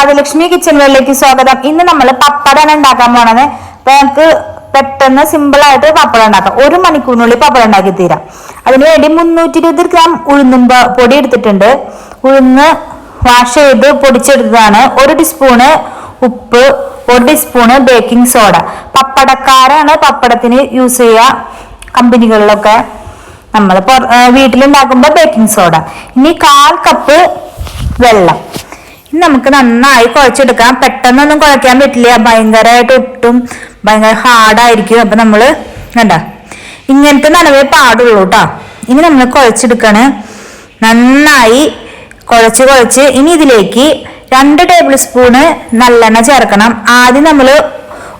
Adilakshmi kitchen വേളിലേക്ക് സ്വാഗതം. ഇന്ന് നമ്മൾ പപ്പടമാണ് ഉണ്ടാക്കാൻ പോണത്. അപ്പൊ നമുക്ക് പെട്ടെന്ന് സിമ്പിൾ ആയിട്ട് പപ്പടം ഉണ്ടാക്കാം. ഒരു മണിക്കൂറിനുള്ളിൽ പപ്പടം ഉണ്ടാക്കി തീരാം. അതിനുവേണ്ടി മുന്നൂറ്റി ഇരുപത് ഗ്രാം ഉഴുന്നും പൊടി എടുത്തിട്ടുണ്ട്. ഉഴുന്ന് വാഷ് ചെയ്ത് പൊടിച്ചെടുത്തതാണ്. ഒരു ടീസ്പൂണ് ഉപ്പ് ഒരു ടീസ്പൂണ് ബേക്കിംഗ് സോഡ പപ്പടക്കാരാണ് പപ്പടത്തിന് യൂസ് ചെയ്യുക. കമ്പനികളിലൊക്കെ നമ്മൾ വീട്ടിലുണ്ടാക്കുമ്പോൾ ബേക്കിംഗ് സോഡ ഇനി കാൽ കപ്പ് വെള്ളം. നമുക്ക് നന്നായി കുഴച്ചെടുക്കാം. പെട്ടെന്നൊന്നും കുഴക്കാൻ പറ്റില്ല. ഭയങ്കരമായിട്ട് ഒട്ടും ഭയങ്കര ഹാർഡായിരിക്കും അപ്പൊ നമ്മൾ കണ്ട. ഇങ്ങനത്തെ നനവേ പാടുള്ളൂ കേട്ടോ ഇനി നമ്മൾ കുഴച്ചെടുക്കണേ. നന്നായി കുഴച്ച് കുഴച്ച് ഇനി ഇതിലേക്ക് രണ്ട് ടേബിൾ സ്പൂണ് നല്ലെണ്ണ ചേർക്കണം. ആദ്യം നമ്മൾ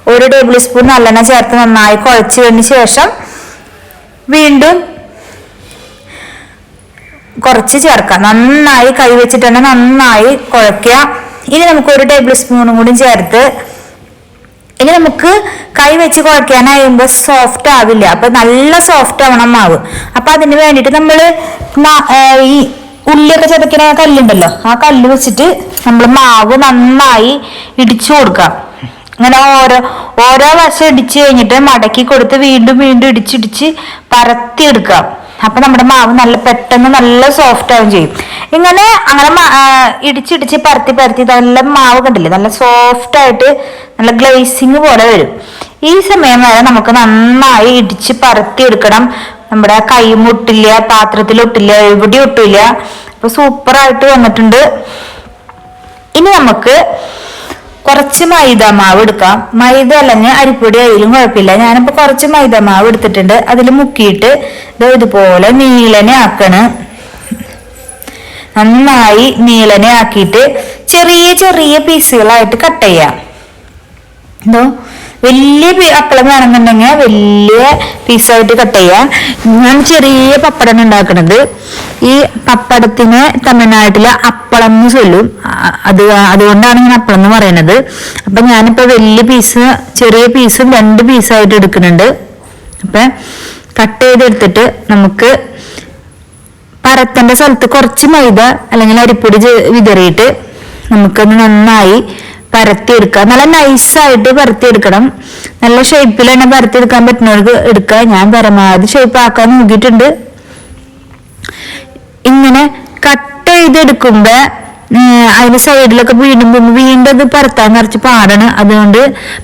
ഒരു ടേബിൾ സ്പൂൺ നല്ലെണ്ണ ചേർത്ത് നന്നായി കുഴച്ചതിന് ശേഷം വീണ്ടും കുറച്ച് ചേർക്കാം. നന്നായി കൈ വെച്ചിട്ട് തന്നെ നന്നായി കുഴക്കുക ഇനി നമുക്ക് ഒരു ടേബിൾ സ്പൂണും കൂടി ചേർത്ത് ഇനി നമുക്ക് കൈ വെച്ച് കുഴക്കാനായുമ്പോൾ സോഫ്റ്റ് ആവില്ല. അപ്പൊ നല്ല സോഫ്റ്റ് ആവണം മാവ്. അപ്പൊ അതിന് വേണ്ടിയിട്ട് നമ്മൾ ഈ ഉള്ളിയൊക്കെ ചതക്കുന്ന കല്ലുണ്ടല്ലോ ആ കല്ല് വെച്ചിട്ട് നമ്മൾ മാവ് നന്നായി ഇടിച്ചു കൊടുക്കാം അങ്ങനെ ഓരോ ഓരോ വശം ഇടിച്ചു കഴിഞ്ഞിട്ട് മടക്കി കൊടുത്ത് വീണ്ടും വീണ്ടും ഇടിച്ചിടിച്ച് പരത്തി എടുക്കാം അപ്പൊ നമ്മുടെ മാവ് നല്ല പെട്ടെന്ന് നല്ല സോഫ്റ്റ് ആവും ചെയ്യും. ഇങ്ങനെ അങ്ങനെ ഇടിച്ചിടിച്ച് പരത്തി പരത്തി നല്ല മാവ് കണ്ടില്ലേ? നല്ല സോഫ്റ്റ് ആയിട്ട് നല്ല ഗ്ലേസിങ് പോലെ വരും. ഈ സമയം വരെ നമുക്ക് നന്നായി ഇടിച്ച് പരത്തി എടുക്കണം. നമ്മുടെ കൈ മുട്ടില്ല പാത്രത്തിൽ ഒട്ടില്ല എവിടെ ഒട്ടില്ല. അപ്പൊ സൂപ്പറായിട്ട് വന്നിട്ടുണ്ട്. ഇനി നമുക്ക് കുറച്ച് മൈദ മാവ് എടുക്കാം. മൈദ അല്ലെങ്കിൽ അരിപ്പൊടി ആയാലും കുഴപ്പമില്ല. ഞാനിപ്പോ കുറച്ച് മൈദ മാവ് എടുത്തിട്ടുണ്ട്. അതിൽ മുക്കിയിട്ട് ദേ ഇതുപോലെ നീളനെ ആക്കണ്. നന്നായി നീളനെ ആക്കിയിട്ട് ചെറിയ ചെറിയ പീസുകളായിട്ട് കട്ട് ചെയ്യാം. എന്തോ വലിയ പീ- അപ്പളം വേണമെന്നുണ്ടെങ്കിൽ വലിയ പീസായിട്ട് കട്ട് ചെയ്യാം. ഞാൻ ചെറിയ പപ്പടം ഉണ്ടാക്കുന്നത് ഈ പപ്പടത്തിന് തമിഴ്നാട്ടിൽ അപ്പളം എന്ന് ചൊല്ലും. അത് അതുകൊണ്ടാണ് ഞാൻ അപ്പളം എന്ന് പറയുന്നത് അപ്പൊ ഞാനിപ്പോ വലിയ പീസ് ചെറിയ പീസും രണ്ട് പീസായിട്ട് എടുക്കുന്നുണ്ട്. അപ്പൊ കട്ട് ചെയ്തെടുത്തിട്ട് നമുക്ക് പരത്തേണ്ട സ്ഥലത്ത് കുറച്ച് മൈദ അല്ലെങ്കിൽ അരിപ്പൊടി വിതറിയിട്ട് നമുക്കൊന്ന് നന്നായി പരത്തിയെടുക്കാം നല്ല നൈസായിട്ട് പരത്തിയെടുക്കണം. നല്ല ഷേപ്പിൽ തന്നെ പരത്തിയെടുക്കാൻ പറ്റുന്നവർക്ക് എടുക്കുക. ഞാൻ പരമാവധി ഷേപ്പ് ആക്കാൻ നോക്കിയിട്ടുണ്ട്. ഇങ്ങനെ കട്ട് ചെയ്തെടുക്കുമ്പോ അതിന് സൈഡിലൊക്കെ വീണ്ടും വീണ്ടും വീണ്ടും അത് പരത്താൻ കുറച്ച് പാടാണ്. അതുകൊണ്ട്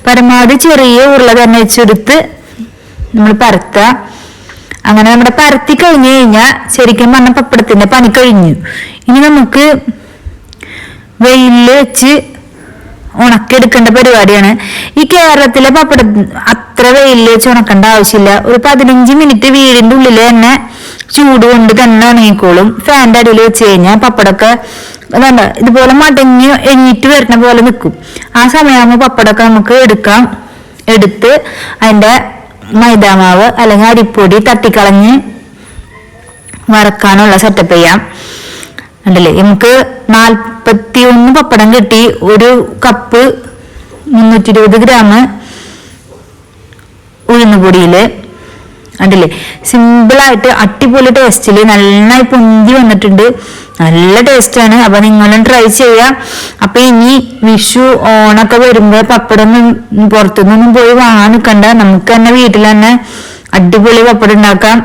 പരമാവധി ചെറിയ ഉരുള തന്നെ വെച്ചെടുത്ത് നമ്മൾ പരത്തുക. അങ്ങനെ നമ്മുടെ പരത്തി കഴിഞ്ഞു കഴിഞ്ഞാൽ ശരിക്കും പറഞ്ഞ പപ്പടത്തിന്റെ പണി കഴിഞ്ഞു. ഇനി നമുക്ക് വെയിലിൽ വെച്ച് ഉണക്കിയെടുക്കേണ്ട പരിപാടിയാണ്. ഈ കേരളത്തിലെ പപ്പടം അത്ര വെയിലിൽ വെച്ച് ഉണക്കേണ്ട ആവശ്യമില്ല. ഒരു പതിനഞ്ച് മിനിറ്റ് വീടിന്റെ ഉള്ളിൽ തന്നെ ചൂട് കൊണ്ട് തന്നെ ഉണങ്ങിക്കോളും. ഫാന്റെ അടിയിൽ വെച്ച് കഴിഞ്ഞാൽ പപ്പടമൊക്കെ അതാണ്ട ഇതുപോലെ മടങ്ങി എണീറ്റ് വരുന്ന പോലെ നിൽക്കും ആ സമയമാകുമ്പോൾ പപ്പടമൊക്കെ നമുക്ക് എടുക്കാം. എടുത്ത് അതിന്റെ മൈദാമാവ് അല്ലെങ്കിൽ അരിപ്പൊടി തട്ടിക്കളഞ്ഞ് വറക്കാനുള്ള സെറ്റപ്പ് ചെയ്യാം. ഉണ്ടല്ലേ നമുക്ക് നാൽപ്പത്തി ഒന്ന് പപ്പടം കിട്ടി. ഒരു കപ്പ് മുന്നൂറ്റി ഇരുപത് ഗ്രാം ഉഴുന്നുപൊടിയിൽ ഉണ്ടല്ലേ സിമ്പിളായിട്ട് അടിപൊളി ടേസ്റ്റിൽ നന്നായി പൊന്തി വന്നിട്ടുണ്ട്. നല്ല ടേസ്റ്റാണ് അപ്പൊ നിങ്ങളും ട്രൈ ചെയ്യാം. അപ്പൊ ഇനി വിഷു ഓണൊക്കെ വരുമ്പോ പപ്പടം പുറത്തുനിന്നൊന്നും പോയി വാങ്ങാൻ നിൽക്കണ്ട നമുക്ക് തന്നെ വീട്ടിൽ തന്നെ അടിപൊളി പപ്പടം ഉണ്ടാക്കാം.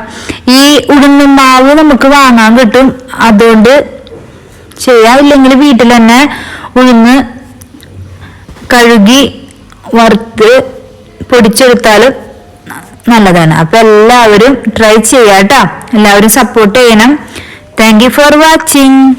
ഈ ഉഴുന്നും മാവ് നമുക്ക് വാങ്ങാൻ കിട്ടും. അതുകൊണ്ട് ചെയ്യാമില്ലെങ്കിൽ വീട്ടിൽ തന്നെ ഉഴുന്ന് കഴുകി വറുത്ത് പൊടിച്ചെടുത്താൽ നല്ലതാണ്. അപ്പൊ എല്ലാവരും ട്രൈ ചെയ്യാട്ടോ. എല്ലാവരും സപ്പോർട്ട് ചെയ്യണം. Thank you for watching